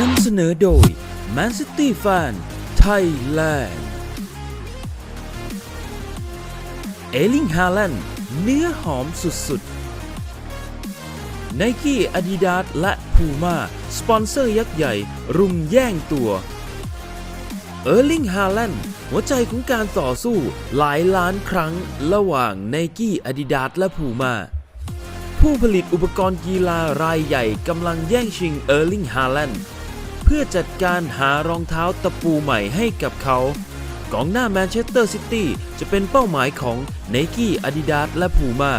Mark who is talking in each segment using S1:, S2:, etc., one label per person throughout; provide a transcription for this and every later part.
S1: นำเสนอโดย Man City Fan Thailand เอลิงฮา l ลนด์เนื้อหอมสุดๆ n i กี้ Adidas และ Puma สปอนเซอร์ยักษ์ใหญ่ รุมแย่งตัว เออร์ลิงฮา l ลนด์หัวใจของการต่อสู้หลายล้านครั้งระหว่าง n i กี้ Adidas และ Puma ผู้ผลิตอุปกรณ์กีฬารายใหญ่กำลังแย่งชิงเออร์ลิงฮา l ลนเพื่อจัดการหารองเท้าตะปูใหม่ให้กับเขา กองหน้าแมนเชสเตอร์ซิตี้จะเป็นเป้าหมายของ n i กี้ Adidas และ Puma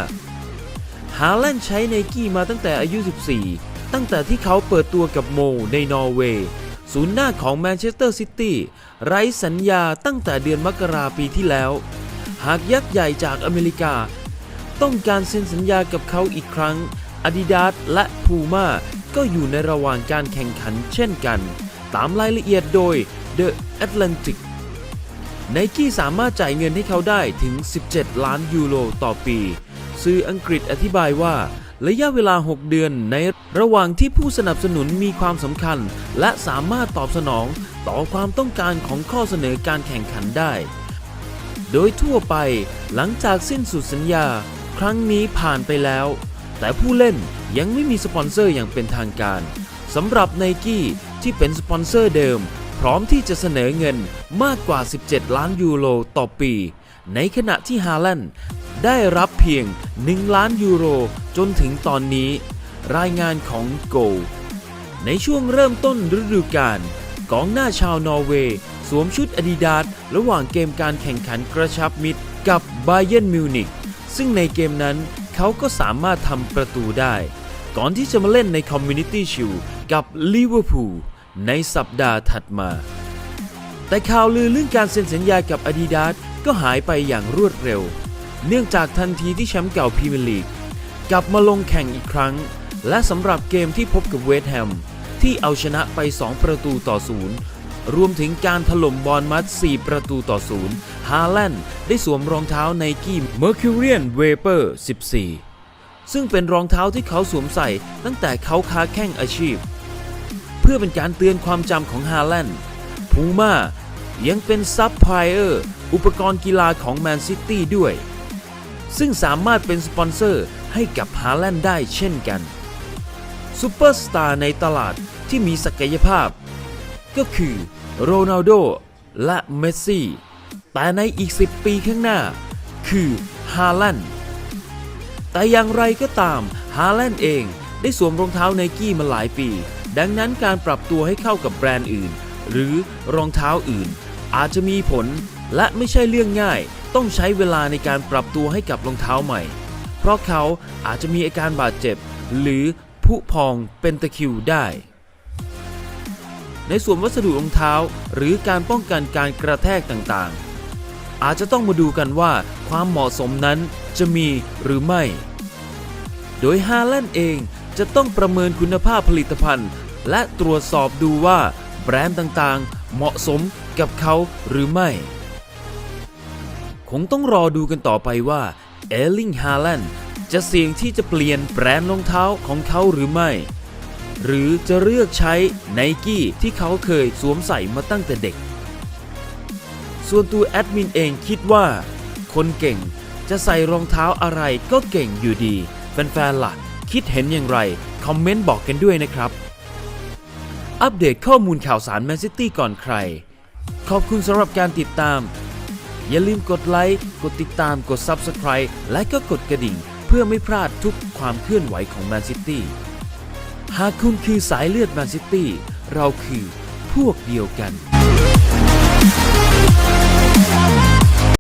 S1: ฮา l ลนใช้ n i กี้มาตั้งแต่อายุ 14 ตั้งแต่ที่เขาเปิดตัวกับโมในนอร์เวย์ศูนย์หน้าของแมนเชสเตอร์ซิตี้ไร้สัญญาตั้งแต่เดือนมกราปีที่แล้ว หากยักษ์ใหญ่จากอเมริกา ต้องการเซ็นสัญญากับเขาอีกครั้ง Adidas และ Puma ก็อยู่ในระหว่างการแข่งขันเช่นกัน ตามรายละเอียดโดย The Atlantic ไนกี้สามารถจ่ายเงินให้เขาได้ถึง 17 ล้านยูโรต่อปี สื่ออังกฤษอธิบายว่า ระยะเวลา 6 เดือนในระหว่างที่ผู้สนับสนุนมีความสำคัญ และสามารถตอบสนองต่อความต้องการของข้อเสนอการแข่งขันได้ โดยทั่วไปหลังจากสิ้นสุดสัญญา ครั้งนี้ผ่านไปแล้ว แต่ผู้เล่น ยังไม่มีสปอนเซอร์อย่างเป็นทางการสำหรับไนกี้ที่เป็นสปอนเซอร์เดิม พร้อมที่จะเสนอเงินมากกว่า 17 ล้านยูโรต่อปี ในขณะที่ฮาแลนด์ได้รับเพียง 1 ล้านยูโรจนถึงตอนนี้ รายงานของโกในช่วงเริ่มต้นฤดูกาลกองหน้าชาวนอร์เวย์ สวมชุดอาดิดาสระหว่างเกมการแข่งขันกระชับมิตรกับไบเย r n นมิวนิกซึ่งในเกมนั้นเขาก็สามารถทำประตูได้ ก่อนที่จะมาเล่นในคอมมูนิตี้ชิลกับลิเวอร์พูลในสัปดาห์ถัดมา แต่ข่าวลือเรื่องการเซ็นสัญญากับ Adidas ก็หายไปอย่างรวดเร็ว เนื่องจากทันทีที่แชมป์เก่าพรีเมียร์ลีกกลับมาลงแข่งอีกครั้ง และสำหรับเกมที่พบกับเวสต์แฮมที่เอาชนะไป 2 ประตูต่อศูนย์รวมถึงการถล่มบอลมัด 4 ประตูต่อศูนย์ฮาแลนด์ได้สวมรองเท้าไนกี้ Mercurian Vapor 14 ซึ่งเป็นรองเท้าที่เขาสวมใส่ตั้งแต่เขาค้าแข่งอาชีพ เพื่อเป็นการเตือนความจำของฮาแลนด์พูม่ายังเป็นซับพลายเออร์อุปกรณ์กีฬาของแมนซิตี้ด้วย ซึ่งสามารถเป็นสปอนเซอร์ให้กับฮาแลนด์ได้เช่นกันซูเปอร์สตาร์ในตลาดที่มีศักยภาพ ก็คือโรนัลโดและเมสซี่ แต่ในอีก 10 ปีข้างหน้า คือฮาแลนด์ แต่อย่างไรก็ตามฮาแลนด์เองได้สวมรองเท้าไนกี้มาหลายปี ดังนั้นการปรับตัวให้เข้ากับแบรนด์อื่น หรือรองเท้าอื่น อาจจะมีผลและไม่ใช่เรื่องง่าย ต้องใช้เวลาในการปรับตัวให้กับรองเท้าใหม่ เพราะเขาอาจจะมีอาการบาดเจ็บ หรือผุพองเป็นตะคิวได้ ในส่วนวัสดุรองเท้าหรือการป้องกันการกระแทกต่างๆ อาจจะต้องมาดูกันว่าความเหมาะสมนั้นจะมีหรือไม่ โดยฮาแลนด์เองจะต้องประเมินคุณภาพผลิตภัณฑ์ และตรวจสอบดูว่าแบรนด์ต่างๆ เหมาะสมกับเขาหรือไม่ คงต้องรอดูกันต่อไปว่าเอลลิงฮาแลนด์จะเสี่ยงที่จะเปลี่ยนแบรนด์รองเท้าของเขาหรือไม่ หรือจะเลือกใช้ไนกี้ที่เขาเคยสวมใส่มาตั้งแต่เด็ก ส่วนตัวแอดมินเองคิดว่า คนเก่งจะใส่รองเท้าอะไรก็เก่งอยู่ดี แฟนๆล่ะคิดเห็นอย่างไร คอมเมนต์บอกกันด้วยนะครับ อัปเดตข้อมูลข่าวสารแมนซิตี้ก่อนใคร ขอบคุณสำหรับการติดตาม อย่าลืมกดไลค์ กดติดตาม กด Subscribe และก็กดกระดิ่ง เพื่อไม่พลาดทุกความเคลื่อนไหวของแมนซิตี้ หากคุณคือสายเลือดแมนซิตี้ เราคือพวกเดียวกัน